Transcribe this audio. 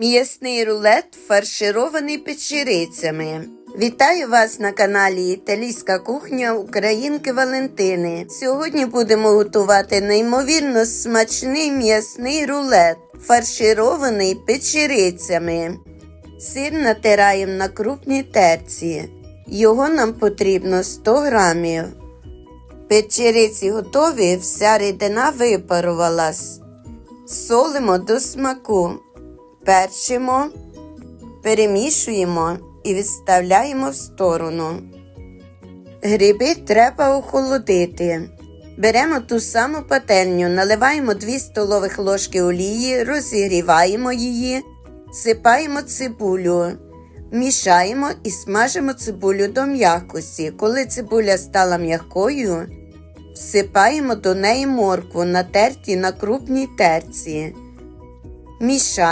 М'ясний рулет фарширований печерицями. Вітаю вас на каналі Італійська кухня Українки Валентини. Сьогодні будемо готувати неймовірно смачний м'ясний рулет, фарширований печерицями. Сир натираємо на крупній терці. Його нам потрібно 100 грамів. Печериці готові, вся рідина випарувалась. Солимо до смаку, перчимо, перемішуємо і відставляємо в сторону. Гриби треба охолодити. Беремо ту саму пательню, наливаємо 2 столових ложки олії, розігріваємо її, сипаємо цибулю, мішаємо і смажимо цибулю до м'якості. Коли цибуля стала м'якою, всипаємо до неї моркву, натерті на крупній терці. Мішаємо.